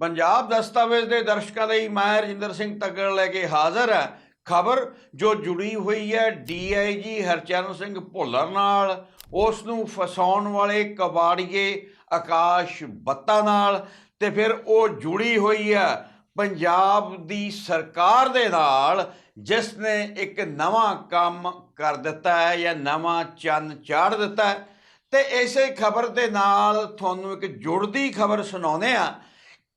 ਪੰਜਾਬ ਦਸਤਾਵੇਜ਼ ਦੇ ਦਰਸ਼ਕਾਂ ਲਈ ਮੈਂ ਰਜਿੰਦਰ ਸਿੰਘ ਤੱਗੜ ਲੈ ਕੇ ਹਾਜ਼ਰ ਹਾਂ। ਖਬਰ ਜੋ ਜੁੜੀ ਹੋਈ ਹੈ ਡੀਆਈਜੀ ਹਰਚਰਨ ਸਿੰਘ ਭੁੱਲਰ ਨਾਲ, ਉਸ ਨੂੰ ਫਸਾਉਣ ਵਾਲੇ ਕਬਾੜੀਏ ਆਕਾਸ਼ ਬੱਤਾ ਨਾਲ ਤੇ ਫਿਰ ਉਹ ਜੁੜੀ ਹੋਈ ਹੈ ਪੰਜਾਬ ਦੀ ਸਰਕਾਰ ਦੇ ਨਾਲ, ਜਿਸ ਨੇ ਇੱਕ ਨਵਾਂ ਕੰਮ ਕਰ ਦਿੱਤਾ ਹੈ ਜਾਂ ਨਵਾਂ ਚੰਨ ਚਾੜ ਦਿੱਤਾ ਹੈ। ਤੇ ਇਸੇ ਖਬਰ ਦੇ ਨਾਲ ਤੁਹਾਨੂੰ ਇੱਕ ਜੁੜਦੀ ਖਬਰ ਸੁਣਾਉਂਦੇ ਆ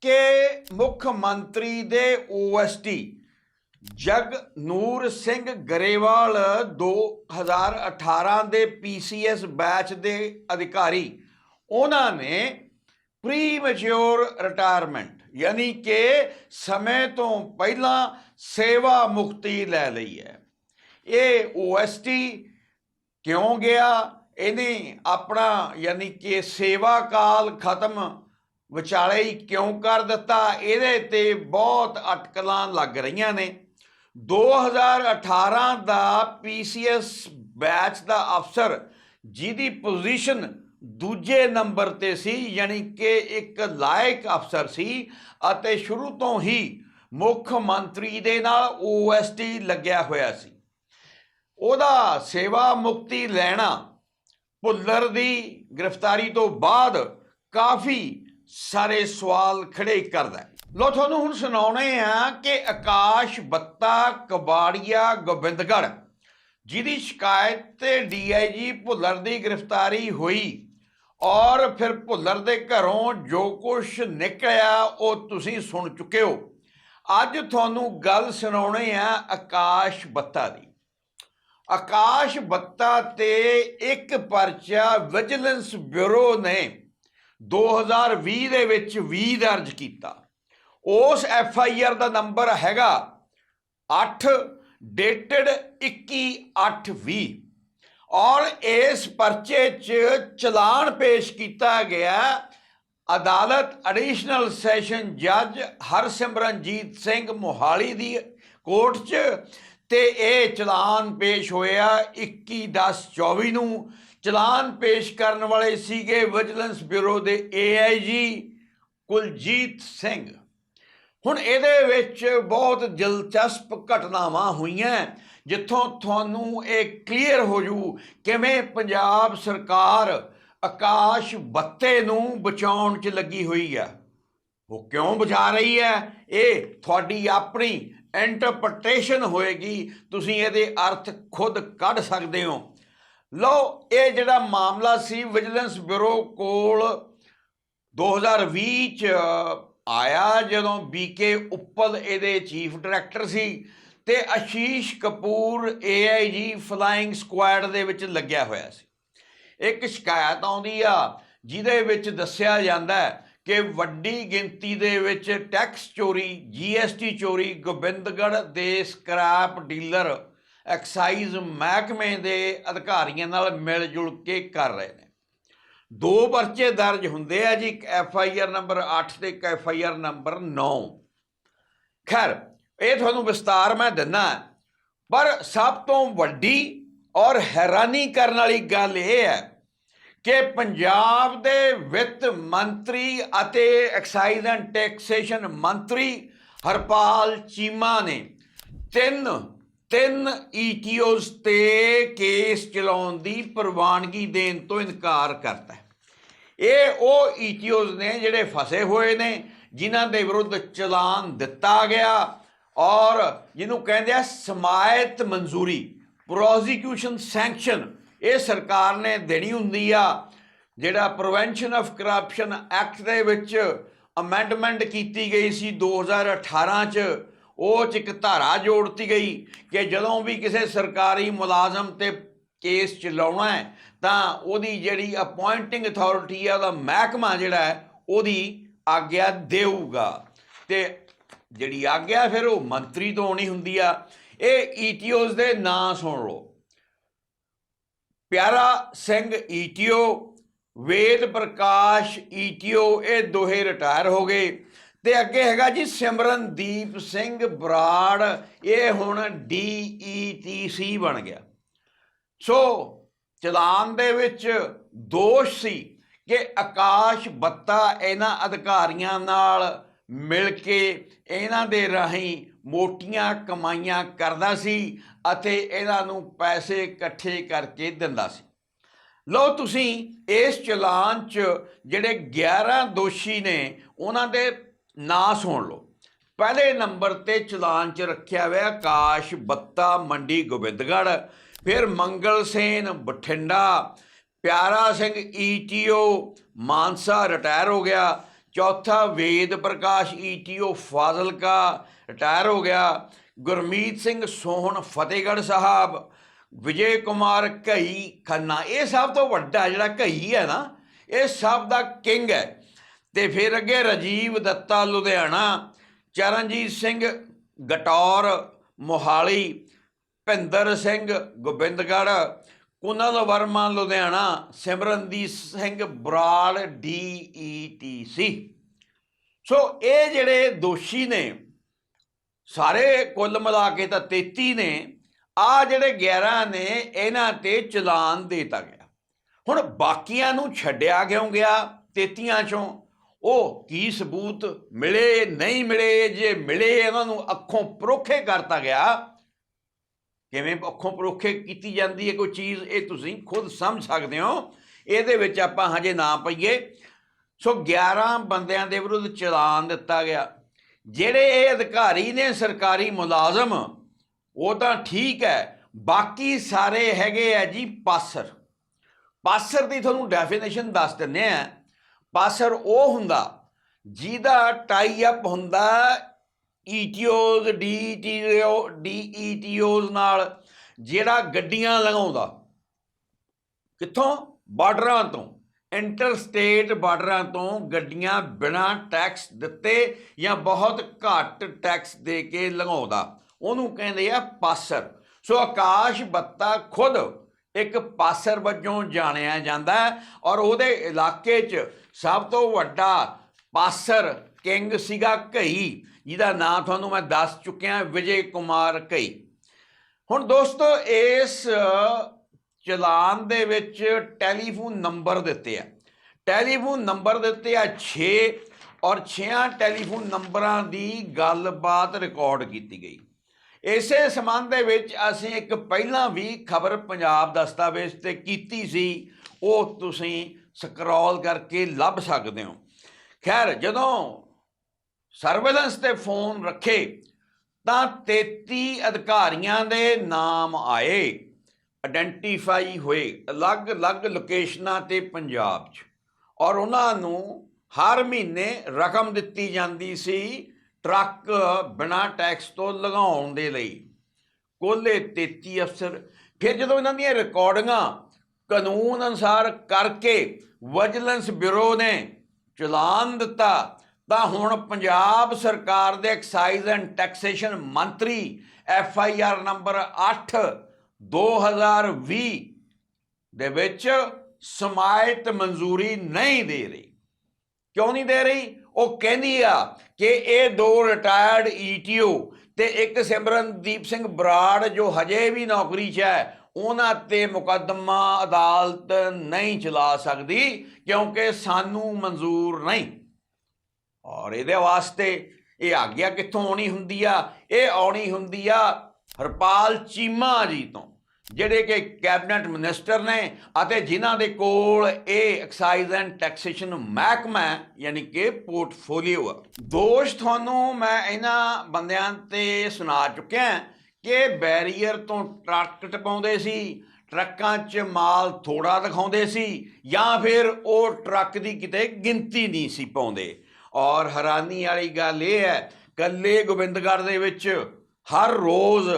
ਕਿ ਮੁੱਖ ਮੰਤਰੀ ਦੇ ਓਐਸਟੀ ਜਗ ਨੂਰ ਸਿੰਘ ਗਰੇਵਾਲ 2018 ਦੇ ਪੀਸੀਐਸ ਬੈਚ ਦੇ ਅਧਿਕਾਰੀ। ਉਹਨਾਂ ਨੇ ਪ੍ਰੀ ਮੈਚੁਰ ਰਿਟਾਇਰਮੈਂਟ ਯਾਨੀ ਕਿ ਸਮੇਂ ਤੋਂ ਪਹਿਲਾਂ ਸੇਵਾ ਮੁਕਤੀ ਲੈ ਲਈ ਹੈ। ਇਹ ਓਐਸਟੀ ਕਿਉਂ ਗਿਆ? ਇਹਨੇ ਆਪਣਾ, ਯਾਨੀ ਕਿ ਸੇਵਾ ਕਾਲ ਖਤਮ ਵਿਚਾਲੇ ਹੀ ਕਿਉਂ ਕਰ ਦਿੱਤਾ? ਇਹਦੇ ਤੇ ਬਹੁਤ ਅਟਕਲਾਂ ਲੱਗ ਰਹੀਆਂ ਨੇ। 2018 ਦਾ ਪੀਸੀਐਸ ਬੈਚ ਦਾ ਅਫਸਰ, ਜਿਹਦੀ ਪੋਜੀਸ਼ਨ ਦੂਜੇ ਨੰਬਰ ਤੇ ਸੀ, ਯਾਨੀ ਕਿ ਇੱਕ ਲਾਇਕ ਅਫਸਰ ਸੀ ਅਤੇ ਸ਼ੁਰੂ ਤੋਂ ਹੀ ਮੁੱਖ ਮੰਤਰੀ ਦੇ ਨਾਲ ਓਐਸਟੀ ਲੱਗਿਆ ਹੋਇਆ ਸੀ। ਉਹਦਾ ਸੇਵਾ ਮੁਕਤੀ ਲੈਣਾ ਭੁੱਲਰ ਦੀ ਗ੍ਰਿਫਤਾਰੀ ਤੋਂ ਬਾਅਦ ਕਾਫੀ ਸਾਰੇ ਸਵਾਲ ਖੜੇ ਕਰਦਾ ਹੈ। ਲੋ ਤੁਹਾਨੂੰ ਹੁਣ ਸੁਣਾਉਣੇ ਆ ਕਿ ਆਕਾਸ਼ ਬੱਤਾ ਕਬਾੜੀਆ ਗੋਬਿੰਦਗੜ੍ਹ, ਜਿਹਦੀ ਸ਼ਿਕਾਇਤ ਤੇ ਡੀਆਈਜੀ ਭੁੱਲਰ ਦੀ ਗ੍ਰਿਫਤਾਰੀ ਹੋਈ ਔਰ ਫਿਰ ਭੁੱਲਰ ਦੇ ਘਰੋਂ ਜੋ ਕੁਝ ਨਿਕਲਿਆ ਉਹ ਤੁਸੀਂ ਸੁਣ ਚੁੱਕੇ ਹੋ। ਅੱਜ ਤੁਹਾਨੂੰ ਗੱਲ ਸੁਣਾਉਣੇ ਆ ਆਕਾਸ਼ ਬੱਤਾ ਦੀ। ਆਕਾਸ਼ ਬੱਤਾ ਤੇ ਇੱਕ ਪਰਚਾ ਵਿਜੀਲੈਂਸ ਬਿਊਰੋ ਨੇ 2020 ਦੇ ਵਿੱਚ 20 ਦਰਜ ਕੀਤਾ। ਉਸ ਐਫ ਆਈ ਆਰ ਦਾ ਨੰਬਰ ਹੈਗਾ 8 ਡੇਟਡ 21/8/20 ਔਰ ਇਸ ਪਰਚੇ 'ਚ ਚਲਾਨ ਪੇਸ਼ ਕੀਤਾ ਗਿਆ ਅਦਾਲਤ ਐਡੀਸ਼ਨਲ ਸੈਸ਼ਨ ਜੱਜ ਹਰਸਿਮਰਨਜੀਤ ਸਿੰਘ ਮੋਹਾਲੀ ਦੀ ਕੋਰਟ 'ਚ ਤੇ ਇਹ ਚਲਾਨ ਪੇਸ਼ ਹੋਇਆ 21/10/24 ਨੂੰ ਚਲਾਨ ਪੇਸ਼ ਕਰਨ ਵਾਲੇ ਸੀਗੇ ਵਿਜੀਲੈਂਸ ਬਿਊਰੋ ਦੇ ਏਆਈਜੀ ਕੁਲਜੀਤ ਸਿੰਘ। ਹੁਣ ਇਹਦੇ ਵਿੱਚ ਬਹੁਤ ਦਿਲਚਸਪ ਘਟਨਾਵਾਂ ਹੋਈਆਂ, ਜਿੱਥੋਂ ਤੁਹਾਨੂੰ ਇਹ ਕਲੀਅਰ ਹੋ ਜੂ ਕਿਵੇਂ ਪੰਜਾਬ ਸਰਕਾਰ ਆਕਾਸ਼ ਬੱਤੇ ਨੂੰ ਬਚਾਉਣ 'ਚ ਲੱਗੀ ਹੋਈ ਆ। ਉਹ ਕਿਉਂ ਬਚਾ ਰਹੀ ਹੈ ਇਹ ਤੁਹਾਡੀ ਆਪਣੀ ਇੰਟਰਪ੍ਰੀਟੇਸ਼ਨ ਹੋਏਗੀ, ਤੁਸੀਂ ਇਹਦੇ ਅਰਥ ਖੁਦ ਕੱਢ ਸਕਦੇ ਹੋ। ਲਓ, ਇਹ ਜਿਹੜਾ ਮਾਮਲਾ ਸੀ ਵਿਜੀਲੈਂਸ ਬਿਊਰੋ ਕੋਲ 2020 ਚ ਆਇਆ ਜਦੋਂ ਬੀਕੇ ਉੱਪਲ ਇਹਦੇ ਚੀਫ ਡਾਇਰੈਕਟਰ ਸੀ ਤੇ Ashish Kapoor AIG flying squad ਦੇ ਵਿੱਚ ਲੱਗਿਆ ਹੋਇਆ ਸੀ। ਇੱਕ ਸ਼ਿਕਾਇਤ ਆਉਂਦੀ ਆ, ਜਿਹਦੇ ਵਿੱਚ ਦੱਸਿਆ ਜਾਂਦਾ ਹੈ ਕਿ ਵੱਡੀ ਗਿਣਤੀ ਦੇ ਵਿੱਚ ਟੈਕਸ ਚੋਰੀ ਜੀਐਸਟੀ ਚੋਰੀ, ਗੋਬਿੰਦਗੜ੍ਹ ਦੇ ਸਕ੍ਰੈਪ ਡੀਲਰ ਐਕਸਾਈਜ਼ ਮਹਿਕਮੇ ਦੇ ਅਧਿਕਾਰੀਆਂ ਨਾਲ ਮਿਲ ਜੁਲ ਕੇ ਕਰ ਰਹੇ ਨੇ। ਦੋ ਪਰਚੇ ਦਰਜ ਹੁੰਦੇ ਆ ਜੀ, ਇੱਕ ਐਫ ਆਈ ਆਰ ਨੰਬਰ 8 ਤੇ ਇੱਕ ਐਫ ਆਈ ਆਰ ਨੰਬਰ 9 ਖੈਰ, ਇਹ ਤੁਹਾਨੂੰ ਵਿਸਤਾਰ ਮੈਂ ਦਿੰਨਾ ਪਰ ਸਭ ਤੋਂ ਵੱਡੀ ਔਰ ਹੈਰਾਨੀ ਕਰਨ ਵਾਲੀ ਗੱਲ ਇਹ ਹੈ ਕਿ ਪੰਜਾਬ ਦੇ ਵਿੱਤ ਮੰਤਰੀ ਅਤੇ ਐਕਸਾਈਜ਼ ਐਂਡ ਟੈਕਸੇਸ਼ਨ ਮੰਤਰੀ ਹਰਪਾਲ ਚੀਮਾ ਨੇ ਤਿੰਨ ਤਿੰਨ ਈਟੀਓਸ ਤੇ ਕੇਸ ਚਲਾਉਣ ਦੀ ਪ੍ਰਵਾਨਗੀ ਦੇਣ ਤੋਂ ਇਨਕਾਰ ਕਰਤਾ ਇਹ ਉਹ ਈਟੀਓਸ ਨੇ ਜਿਹੜੇ ਫਸੇ ਹੋਏ ਨੇ, ਜਿਨ੍ਹਾਂ ਦੇ ਵਿਰੁੱਧ ਚਲਾਨ ਦਿੱਤਾ ਗਿਆ ਔਰ ਜਿਹਨੂੰ ਕਹਿੰਦੇ ਆ ਸਮਾਇਤ ਮਨਜ਼ੂਰੀ, ਪ੍ਰੋਸੀਕਿਊਸ਼ਨ ਸੈਂਕਸ਼ਨ। ਇਹ ਸਰਕਾਰ ਨੇ ਦੇਣੀ ਹੁੰਦੀ ਆ ਜਿਹੜਾ ਪ੍ਰੀਵੈਂਸ਼ਨ ਆਫ ਕਰਪਸ਼ਨ ਐਕਟ ਦੇ ਵਿੱਚ ਅਮੈਂਡਮੈਂਟ ਕੀਤੀ ਗਈ ਸੀ 2018 ਚ। ਉਹ ਚ ਇੱਕ ਧਾਰਾ ਜੋੜਤੀ ਗਈ ਕਿ ਜਦੋਂ ਵੀ ਕਿਸੇ ਸਰਕਾਰੀ ਮੁਲਾਜ਼ਮ ਤੇ ਕੇਸ ਚਲਾਉਣਾ ਹੈ, ਤਾਂ ਉਹਦੀ ਜਿਹੜੀ ਅਪਾਇੰਟਿੰਗ ਅਥਾਰਟੀ ਹੈ ਉਹਦਾ ਮਹਿਕਮਾ ਜਿਹੜਾ ਹੈ, ਉਹਦੀ ਆਗਿਆ ਦੇਊਗਾ। ਤੇ ਜਿਹੜੀ ਆਗਿਆ ਫਿਰ ਉਹ ਮੰਤਰੀ ਤੋਂ ਆਉਣੀ ਹੁੰਦੀ ਆ। ਇਹ ਈਟੀਓਸ ਦੇ ਨਾਂ ਸੁਣ ਲਓ। ਪਿਆਰਾ ਸਿੰਘ ਈਟੀਓ, ਵੇਦ ਪ੍ਰਕਾਸ਼ ਈਟੀਓ, ਇਹ ਦੋਹੇ ਰਿਟਾਇਰ ਹੋ ਗਏ। ਤੇ ਅੱਗੇ ਹੈਗਾ ਜੀ ਸਿਮਰਨਦੀਪ ਸਿੰਘ ਬਰਾੜ, ਇਹ ਹੁਣ ਡੀਈਟੀਸੀ ਬਣ ਗਿਆ। ਸੋ ਚਲਾਨ ਦੇ ਵਿੱਚ ਦੋਸ਼ ਸੀ ਕਿ ਆਕਾਸ਼ ਬੱਤਾ ਇਹਨਾਂ ਅਧਿਕਾਰੀਆਂ ਨਾਲ ਮਿਲ ਕੇ ਇਹਨਾਂ ਦੇ ਰਾਹੀਂ ਮੋਟੀਆਂ ਕਮਾਈਆਂ ਕਰਦਾ ਸੀ ਅਤੇ ਇਹਨਾਂ ਨੂੰ ਪੈਸੇ ਇਕੱਠੇ ਕਰਕੇ ਦਿੰਦਾ ਸੀ। ਲਓ ਤੁਸੀਂ ਇਸ ਚਲਾਨ 'ਚ ਜਿਹੜੇ 11 ਦੋਸ਼ੀ ਨੇ, ਉਹਨਾਂ ਦੇ ਨਾ ਸੁਣ ਲਓ। ਪਹਿਲੇ ਨੰਬਰ ਤੇ ਚਲਾਨ 'ਚ ਰੱਖਿਆ ਹੋਇਆ ਆਕਾਸ਼ ਬੱਤਾ, ਮੰਡੀ ਗੋਬਿੰਦਗੜ੍ਹ, ਫਿਰ ਮੰਗਲ ਸੇਨ, ਬਠਿੰਡਾ, ਪਿਆਰਾ ਸਿੰਘ ਈਟੀਓ ਮਾਨਸਾ ਰਿਟਾਇਰ ਹੋ ਗਿਆ। ਚੌਥਾ ਵੇਦ ਪ੍ਰਕਾਸ਼ ਈਟੀਓ ਫਾਜ਼ਿਲਕਾ ਰਿਟਾਇਰ ਹੋ ਗਿਆ। ਗੁਰਮੀਤ ਸਿੰਘ ਸੋਹਣ, ਫਤਿਹਗੜ੍ਹ ਸਾਹਿਬ, ਵਿਜੇ ਕੁਮਾਰ, ਘਈ, ਖੰਨਾ, ਇਹ ਸਭ ਤੋਂ ਵੱਡਾ ਜਿਹੜਾ ਘਈ ਹੈ ਨਾ, ਇਹ ਸਭ ਦਾ ਕਿੰਗ ਹੈ। ਤੇ ਫਿਰ ਅੱਗੇ Rajiv Datta, Ludhiana. Charanjit Singh Gataur, Mohali. Bhinder Singh Gobindgarh. Kunal Verma, Ludhiana. Simrandeep Singh Brar DETC so. ਇਹ ਜਿਹੜੇ ਦੋਸ਼ੀ ਨੇ, ਸਾਰੇ ਕੁੱਲ ਮਿਲਾ ਕੇ ਤਾਂ 33 ਨੇ। ਆ ਜਿਹੜੇ 11 ਨੇ, ਇਹਨਾਂ ਤੇ ਚਲਾਨ ਦੇਤਾ ਗਿਆ। ਹੁਣ ਬਾਕੀਆਂ ਨੂੰ ਛੱਡਿਆ ਕਿਉਂ ਗਿਆ? 33 ਚੋਂ ਉਹ ਕੀ ਸਬੂਤ ਮਿਲੇ, ਨਹੀਂ ਮਿਲੇ, ਜੇ ਮਿਲੇ ਇਹਨਾਂ ਨੂੰ ਅੱਖੋਂ ਪਰੋਖੇ ਕਰਤਾ ਗਿਆ, ਕਿਵੇਂ ਅੱਖੋਂ ਪਰੋਖੇ ਕੀਤੀ ਜਾਂਦੀ ਹੈ ਕੋਈ ਚੀਜ਼, ਇਹ ਤੁਸੀਂ ਖੁਦ ਸਮਝ ਸਕਦੇ ਹੋ। ਇਹਦੇ ਵਿੱਚ ਆਪਾਂ ਹਜੇ ਨਾ ਪਈਏ। ਸੋ 11 ਬੰਦਿਆਂ ਦੇ ਵਿਰੁੱਧ ਚਲਾਨ ਦਿੱਤਾ ਗਿਆ। ਜਿਹੜੇ ਇਹ ਅਧਿਕਾਰੀ ਨੇ ਸਰਕਾਰੀ ਮੁਲਾਜ਼ਮ, ਉਹ ਤਾਂ ਠੀਕ ਹੈ। ਬਾਕੀ ਸਾਰੇ ਹੈਗੇ ਆ ਜੀ ਪਾਸਰ। ਪਾਸਰ ਦੀ ਤੁਹਾਨੂੰ ਡੈਫੀਨੇਸ਼ਨ ਦੱਸ ਦਿੰਨੇ ਆ। ਪਾਸਰ ਉਹ ਹੁੰਦਾ ਜਿਹਦਾ ਟਾਈ ਅਪ ਹੁੰਦਾ ਈਟੀਓਜ਼ ਡੀਟੀਓ ਡੀਈਟੀਓਜ਼ ਨਾਲ, ਜਿਹੜਾ ਗੱਡੀਆਂ ਲਗਾਉਂਦਾ ਕਿੱਥੋਂ? ਬਾਰਡਰਾਂ ਤੋਂ। ਇੰਟਰ ਸਟੇਟ ਬਾਰਡਰਾਂ ਤੋਂ ਗੱਡੀਆਂ ਬਿਨਾਂ ਟੈਕਸ ਦਿੱਤੇ ਜਾਂ ਬਹੁਤ ਘੱਟ ਟੈਕਸ ਦੇ ਕੇ ਲਗਾਉਂਦਾ ਉਹਨੂੰ ਕਹਿੰਦੇ ਆ ਪਾਸਰ। ਸੋ ਆਕਾਸ਼ ਬੱਤਾ ਖੁਦ ਇੱਕ ਪਾਸਰ ਵਜੋਂ ਜਾਣਿਆ ਜਾਂਦਾ ਔਰ ਉਹਦੇ ਇਲਾਕੇ 'ਚ ਸਭ ਤੋਂ ਵੱਡਾ ਪਾਸਰ ਕਿੰਗ ਸੀਗਾ ਘਈ, ਜਿਹਦਾ ਨਾਂ ਤੁਹਾਨੂੰ ਮੈਂ ਦੱਸ ਚੁੱਕਿਆ, ਵਿਜੇ ਕੁਮਾਰ ਘਈ। ਹੁਣ ਦੋਸਤੋ, ਇਸ ਚਲਾਨ ਦੇ ਵਿੱਚ ਟੈਲੀਫੋਨ ਨੰਬਰ ਦਿੱਤੇ ਆ। ਟੈਲੀਫੋਨ ਨੰਬਰ ਦਿੱਤੇ ਆ 6 ਔਰ 6 ਟੈਲੀਫੋਨ ਨੰਬਰਾਂ ਦੀ ਗੱਲਬਾਤ ਰਿਕਾਰਡ ਕੀਤੀ ਗਈ। ਇਸੇ ਸੰਬੰਧ ਦੇ ਵਿੱਚ ਅਸੀਂ ਇੱਕ ਪਹਿਲਾਂ ਵੀ ਖਬਰ ਪੰਜਾਬ ਦਸਤਾਵੇਜ਼ ਤੇ ਕੀਤੀ ਸੀ, ਉਹ ਤੁਸੀਂ ਸਕਰੋਲ ਕਰਕੇ ਲੱਭ ਸਕਦੇ ਹੋ। ਖੈਰ, ਜਦੋਂ ਸਰਵੇਲੈਂਸ ਤੇ ਫੋਨ ਰੱਖੇ, ਤਾਂ 33 ਅਧਿਕਾਰੀਆਂ ਦੇ ਨਾਮ ਆਏ ਆਇਡੈਂਟੀਫਾਈ ਹੋਏ, ਅਲੱਗ-ਅਲੱਗ ਲੋਕੇਸ਼ਨਾਂ ਤੇ ਪੰਜਾਬ 'ਚ। ਔਰ ਉਹਨਾਂ ਨੂੰ ਹਰ ਮਹੀਨੇ ਰਕਮ ਦਿੱਤੀ ਜਾਂਦੀ ਸੀ ਟਰੱਕ ਬਿਨਾਂ ਟੈਕਸ ਤੋਂ ਲਗਾਉਣ ਦੇ ਲਈ ਕੋਲੇ 33 ਅਫਸਰ। ਫਿਰ ਜਦੋਂ ਇਹਨਾਂ ਦੀਆਂ ਰਿਕਾਰਡਿੰਗਾਂ ਕਾਨੂੰਨ ਅਨੁਸਾਰ ਕਰਕੇ ਵਿਜੀਲੈਂਸ ਬਿਊਰੋ ਨੇ ਚਲਾਨ ਦਿੱਤਾ, ਤਾਂ ਹੁਣ ਪੰਜਾਬ ਸਰਕਾਰ ਦੇ ਐਕਸਾਈਜ਼ ਐਂਡ ਟੈਕਸੇਸ਼ਨ ਮੰਤਰੀ ਐਫ ਆਈ ਆਰ ਨੰਬਰ 8 2020 ਦੇ ਵਿੱਚ ਸਮਾਇਤ ਮਨਜ਼ੂਰੀ ਨਹੀਂ ਦੇ ਰਹੀ। ਕਿਉਂ ਨਹੀਂ ਦੇ ਰਹੀ? ਉਹ ਕਹਿੰਦੀ ਆ ਕਿ ਇਹ ਦੋ ਰਿਟਾਇਰਡ ਈਟੀਓ ਤੇ ਇੱਕ ਸਿਮਰਨਦੀਪ ਸਿੰਘ ਬਰਾੜ ਜੋ ਹਜੇ ਵੀ ਨੌਕਰੀ 'ਚ ਹੈ, ਉਹਨਾਂ ਤੇ ਮੁਕੱਦਮਾ ਅਦਾਲਤ ਨਹੀਂ ਚਲਾ ਸਕਦੀ ਕਿਉਂਕਿ ਸਾਨੂੰ ਮਨਜ਼ੂਰ ਨਹੀਂ। ਔਰ ਇਹਦੇ ਵਾਸਤੇ ਇਹ ਆਗਿਆ ਕਿੱਥੋਂ ਆਉਣੀ ਹੁੰਦੀ ਆ? ਇਹ ਆਉਣੀ ਹੁੰਦੀ ਆ ਹਰਪਾਲ ਚੀਮਾ ਜੀ ਤੋਂ। ਜਿਹੜੇ ਕਿ ਕੈਬਨਿਟ ਮਿਨਿਸਟਰ ਨੇ ਅਤੇ ਜਿਨ੍ਹਾਂ ਦੇ ਕੋਲ ਇਹ ਐਕਸਾਈਜ਼ ਐਂਡ ਟੈਕਸੇਸ਼ਨ ਮਹਿਕਮਾ ਹੈ, ਯਾਨੀ ਕਿ ਪੋਰਟਫੋਲੀਓ ਆ। ਦੋਸ਼ ਤੁਹਾਨੂੰ ਮੈਂ ਇਹਨਾਂ ਬੰਦਿਆਂ ਤੇ ਸੁਣਾ ਚੁੱਕਿਆ ਕਿ ਬੈਰੀਅਰ ਤੋਂ ਟਰੱਕ ਟਪਾਉਂਦੇ ਸੀ ਟਰੱਕਾਂ 'ਚ ਮਾਲ ਥੋੜਾ ਦਿਖਾਉਂਦੇ ਸੀ ਜਾਂ ਫਿਰ ਉਹ ਟਰੱਕ ਦੀ ਕਿਤੇ ਗਿਣਤੀ ਨਹੀਂ ਸੀ ਪਾਉਂਦੇ। ਔਰ ਹੈਰਾਨੀ ਵਾਲੀ ਗੱਲ ਇਹ ਹੈ ਕੱਲੇ ਗੋਬਿੰਦਗੜ੍ਹ ਦੇ ਵਿੱਚ ਹਰ ਰੋਜ਼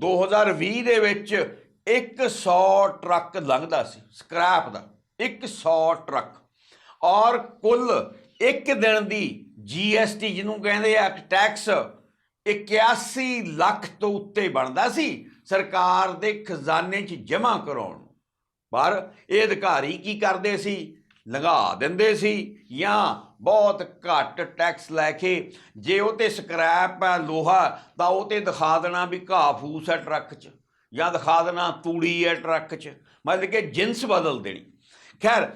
2020 ਦੇ ਵਿੱਚ 100 ਟਰੱਕ ਲੰਘਦਾ ਸੀ, ਸਕ੍ਰੈਪ ਦਾ। 100 ਟਰੱਕ। ਔਰ ਕੁੱਲ ਇੱਕ ਦਿਨ ਦੀ ਜੀਐਸਟੀ ਜਿਹਨੂੰ ਕਹਿੰਦੇ ਆ ਟੈਕਸ 81 ਲੱਖ ਤੋਂ ਉੱਤੇ ਬਣਦਾ ਸੀ, ਸਰਕਾਰ ਦੇ ਖਜ਼ਾਨੇ 'ਚ ਜਮ੍ਹਾਂ ਕਰਾਉਣ ਪਰ ਇਹ ਅਧਿਕਾਰੀ ਕੀ ਕਰਦੇ ਸੀ? ਲੰਘਾ ਦਿੰਦੇ ਸੀ ਜਾਂ ਬਹੁਤ ਘੱਟ ਟੈਕਸ ਲੈ ਕੇ ਜੇ ਉਹ ਤੇ ਸਕ੍ਰੈਪ ਹੈ, ਲੋਹਾ, ਤਾਂ ਉਹ ਤੇ ਦਿਖਾ ਦੇਣਾ ਵੀ ਘਾਹ ਫੂਸ ਹੈ ਟਰੱਕ 'ਚ। ਜਾਂ ਦਿਖਾ ਦੇਣਾ ਤੂੜੀ ਹੈ ਟਰੱਕ 'ਚ। ਮਤਲਬ ਕਿ ਜਿੰਸ ਬਦਲ ਦੇਣੀ। ਖੈਰ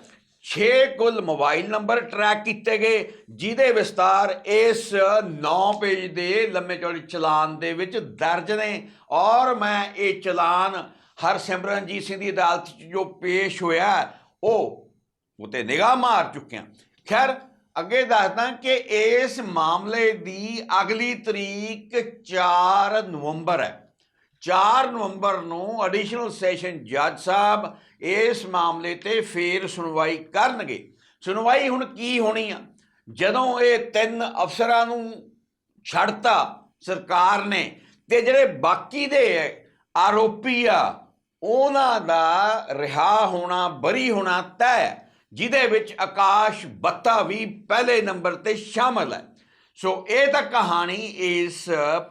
6 ਕੁੱਲ ਮੋਬਾਈਲ ਨੰਬਰ ਟਰੈਕ ਕੀਤੇ ਗਏ, ਜਿਹਦੇ ਵਿਸਤਾਰ ਇਸ 9 ਪੇਜ ਦੇ ਲੰਮੇ ਚੌੜੇ ਚਲਾਨ ਦੇ ਵਿੱਚ ਦਰਜ ਨੇ। ਔਰ ਮੈਂ ਇਹ ਚਲਾਨ ਹਰਸਿਮਰਨਜੀਤ ਸਿੰਘ ਦੀ ਅਦਾਲਤ 'ਚ ਜੋ ਪੇਸ਼ ਹੋਇਆ, ਉਹ ਉਤੇ ਨਿਗਾਹ ਮਾਰ ਚੁੱਕਿਆ। ਖੈਰ, ਅੱਗੇ ਦੱਸਦਾ ਕਿ ਇਸ ਮਾਮਲੇ ਦੀ ਅਗਲੀ ਤਰੀਕ 4 ਨਵੰਬਰ ਹੈ। 4 ਨਵੰਬਰ ਨੂੰ ਐਡੀਸ਼ਨਲ ਸੈਸ਼ਨ ਜੱਜ ਸਾਹਿਬ ਇਸ ਮਾਮਲੇ ਤੇ ਫੇਰ ਸੁਣਵਾਈ ਕਰਨਗੇ। ਸੁਣਵਾਈ ਹੁਣ ਕੀ ਹੋਣੀ ਆ? ਜਦੋਂ ਇਹ ਤਿੰਨ ਅਫਸਰਾਂ ਨੂੰ ਛੱਡਤਾ ਸਰਕਾਰ ਨੇ ਤੇ ਜਿਹੜੇ ਬਾਕੀ ਦੇ ਆਰੋਪੀ ਆ ਉਹਨਾਂ ਦਾ ਰਿਹਾ ਹੋਣਾ ਬਰੀ ਹੋਣਾ ਤੈਅ ਹੈ, ਜਿਹਦੇ ਵਿੱਚ ਆਕਾਸ਼ ਬੱਤਾ ਵੀ ਪਹਿਲੇ ਨੰਬਰ ਤੇ ਸ਼ਾਮਲ ਹੈ। ਸੋ ਇਹ ਤਾਂ ਕਹਾਣੀ ਇਸ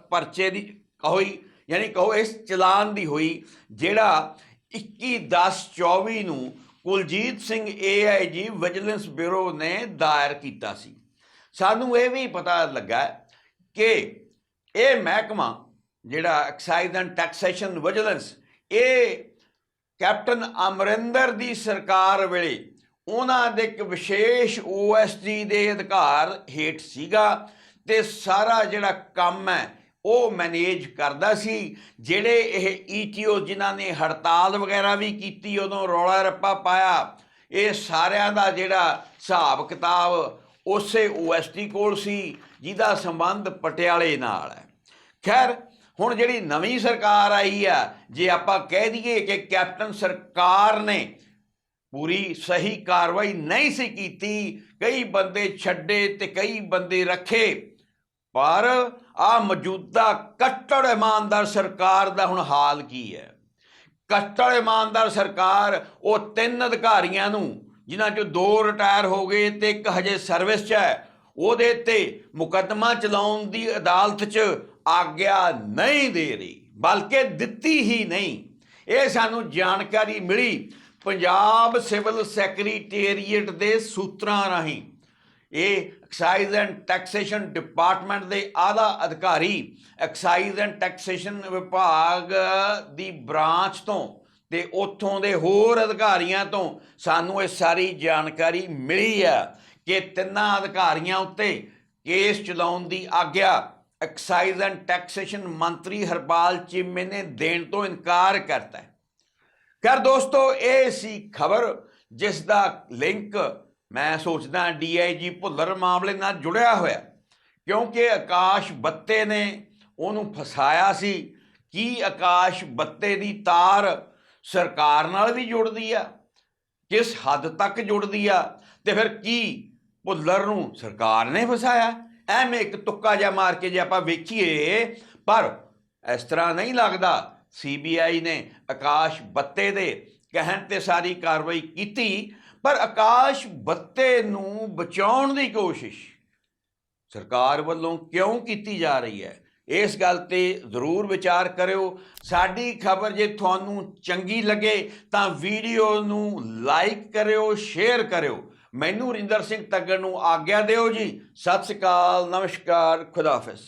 ਪਰਚੇ ਦੀ ਹੋਈ। ਯਾਨੀ ਕਹੋ ਇਸ ਚਲਾਨ ਦੀ ਹੋਈ, ਜਿਹੜਾ 21/10/24 ਨੂੰ Kuljit Singh AIG vigilance bureau ਨੇ ਦਾਇਰ ਕੀਤਾ ਸੀ। ਸਾਨੂੰ ਇਹ ਵੀ ਪਤਾ ਲੱਗਾ ਕਿ ਇਹ ਮਹਿਕਮਾ ਜਿਹੜਾ ਐਕਸਾਈਜ਼ ਐਂਡ ਟੈਕਸੇਸ਼ਨ ਵਿਜੀਲੈਂਸ ਇਹ ਕੈਪਟਨ ਅਮਰਿੰਦਰ ਦੀ ਸਰਕਾਰ ਵੇਲੇ ਉਹਨਾਂ ਦੇ ਇੱਕ ਵਿਸ਼ੇਸ਼ ਓਐਸਡੀ ਦੇ ਅਧਿਕਾਰ ਹੇਠ ਸੀਗਾ ਤੇ ਸਾਰਾ ਜਿਹੜਾ ਕੰਮ ਹੈ ਉਹ ਮੈਨੇਜ ਕਰਦਾ ਸੀ, ਜਿਹੜੇ ਇਹ ਈਟੀਓ ਜਿਨ੍ਹਾਂ ਨੇ ਹੜਤਾਲ ਵਗੈਰਾ ਵੀ ਕੀਤੀ, ਉਦੋਂ ਰੌਲਾ ਰੱਪਾ ਪਾਇਆ। ਇਹ ਸਾਰਿਆਂ ਦਾ ਜਿਹੜਾ ਹਿਸਾਬ ਕਿਤਾਬ ਉਸੇ ਓਐਸਡੀ ਕੋਲ ਸੀ, ਜਿਹਦਾ ਸੰਬੰਧ ਪਟਿਆਲੇ ਨਾਲ ਹੈ। ਖੈਰ, ਹੁਣ ਜਿਹੜੀ ਨਵੀਂ ਸਰਕਾਰ ਆਈ ਆ ਜੇ ਆਪਾਂ ਕਹਿ ਦਈਏ ਕਿ ਕੈਪਟਨ ਸਰਕਾਰ ਨੇ ਪੂਰੀ ਸਹੀ ਕਾਰਵਾਈ ਨਹੀਂ ਸੀ ਕੀਤੀ, ਕਈ ਬੰਦੇ ਛੱਡੇ ਤੇ ਕਈ ਬੰਦੇ ਰੱਖੇ, ਪਰ ਆ ਮੌਜੂਦਾ ਕੱਟੜ ਇਮਾਨਦਾਰ ਸਰਕਾਰ ਦਾ ਹੁਣ ਹਾਲ ਕੀ ਹੈ? ਕੱਟੜ ਇਮਾਨਦਾਰ ਸਰਕਾਰ, ਉਹ ਤਿੰਨ ਅਧਿਕਾਰੀਆਂ ਨੂੰ, ਜਿਨ੍ਹਾਂ ਚੋਂ ਦੋ ਰਿਟਾਇਰ ਹੋ ਗਏ ਤੇ ਇੱਕ ਹਜੇ ਸਰਵਿਸ 'ਚ ਹੈ, ਉਹਦੇ ਤੇ ਮੁਕੱਦਮਾ ਚਲਾਉਣ ਦੀ ਅਦਾਲਤ 'ਚ ਆਗਿਆ ਨਹੀਂ ਦੇ ਰਹੀ, ਬਲਕਿ ਦਿੱਤੀ ਹੀ ਨਹੀਂ। ਇਹ ਸਾਨੂੰ ਜਾਣਕਾਰੀ ਮਿਲੀ ਪੰਜਾਬ ਸਿਵਲ ਸੈਕਟਰੀਏਟ ਦੇ ਸੂਤਰਾਂ ਰਾਹੀਂ। ਇਹ ਐਕਸਾਈਜ਼ ਐਂਡ ਟੈਕਸੇਸ਼ਨ ਡਿਪਾਰਟਮੈਂਟ ਦੇ ਆਲਾ ਅਧਿਕਾਰੀ ਐਕਸਾਈਜ਼ ਐਂਡ ਟੈਕਸੇਸ਼ਨ ਵਿਭਾਗ ਦੀ ਬ੍ਰਾਂਚ ਤੋਂ ਤੇ ਉੱਥੋਂ ਦੇ ਹੋਰ ਅਧਿਕਾਰੀਆਂ ਤੋਂ ਸਾਨੂੰ ਇਹ ਸਾਰੀ ਜਾਣਕਾਰੀ ਮਿਲੀ ਆ ਕਿ ਤਿੰਨਾਂ ਅਧਿਕਾਰੀਆਂ ਉੱਤੇ ਕੇਸ ਚਲਾਉਣ ਦੀ ਆਗਿਆ ਐਕਸਾਈਜ਼ ਐਂਡ ਟੈਕਸੇਸ਼ਨ ਮੰਤਰੀ ਹਰਪਾਲ ਚੀਮੇ ਨੇ ਦੇਣ ਤੋਂ ਇਨਕਾਰ ਕਰਤਾ ਹੈ। ਕਰ ਦੋਸਤੋ, ਇਹ ਸੀ ਖਬਰ ਜਿਸ ਦਾ ਲਿੰਕ ਮੈਂ ਸੋਚਦਾ ਡੀਆਈਜੀ ਭੁੱਲਰ ਮਾਮਲੇ ਨਾਲ ਜੁੜਿਆ ਹੋਇਆ। ਕਿਉਂਕਿ ਆਕਾਸ਼ ਬੱਤੇ ਨੇ ਉਹਨੂੰ ਫਸਾਇਆ ਸੀ। ਕੀ ਆਕਾਸ਼ ਬੱਤੇ ਦੀ ਤਾਰ ਸਰਕਾਰ ਨਾਲ ਵੀ ਜੁੜਦੀ ਆ? ਕਿਸ ਹੱਦ ਤੱਕ ਜੁੜਦੀ ਆ? ਤੇ ਫਿਰ ਕੀ ਭੁੱਲਰ ਨੂੰ ਸਰਕਾਰ ਨੇ ਫਸਾਇਆ? ਐਵੇਂ ਇੱਕ ਤੁੱਕਾ ਜਿਹਾ ਮਾਰ ਕੇ ਜੇ ਆਪਾਂ ਵੇਖੀਏ, ਪਰ ਇਸ ਤਰ੍ਹਾਂ ਨਹੀਂ ਲੱਗਦਾ ਸੀਬੀਆਈ ਨੇ ਆਕਾਸ਼ ਬੱਤੇ ਦੇ ਕਹਿਣ ਤੇ ਸਾਰੀ ਕਾਰਵਾਈ ਕੀਤੀ। ਪਰ ਆਕਾਸ਼ ਬੱਤੇ ਨੂੰ ਬਚਾਉਣ ਦੀ ਕੋਸ਼ਿਸ਼ ਸਰਕਾਰ ਵੱਲੋਂ ਕਿਉਂ ਕੀਤੀ ਜਾ ਰਹੀ ਹੈ? ਇਸ ਗੱਲ ਤੇ ਜ਼ਰੂਰ ਵਿਚਾਰ ਕਰਿਓ। ਸਾਡੀ ਖਬਰ ਜੇ ਤੁਹਾਨੂੰ ਚੰਗੀ ਲੱਗੇ ਤਾਂ ਵੀਡੀਓ ਨੂੰ ਲਾਈਕ ਕਰਿਓ, ਸ਼ੇਅਰ ਕਰਿਓ। ਮੈਨੂੰ ਰਿੰਦਰ ਸਿੰਘ ਤੱਗੜ ਨੂੰ ਆਗਿਆ ਦਿਓ ਜੀ। ਸਤਿ ਸ਼੍ਰੀ ਅਕਾਲ, ਨਮਸਕਾਰ ਖੁਦਾਫਿਜ਼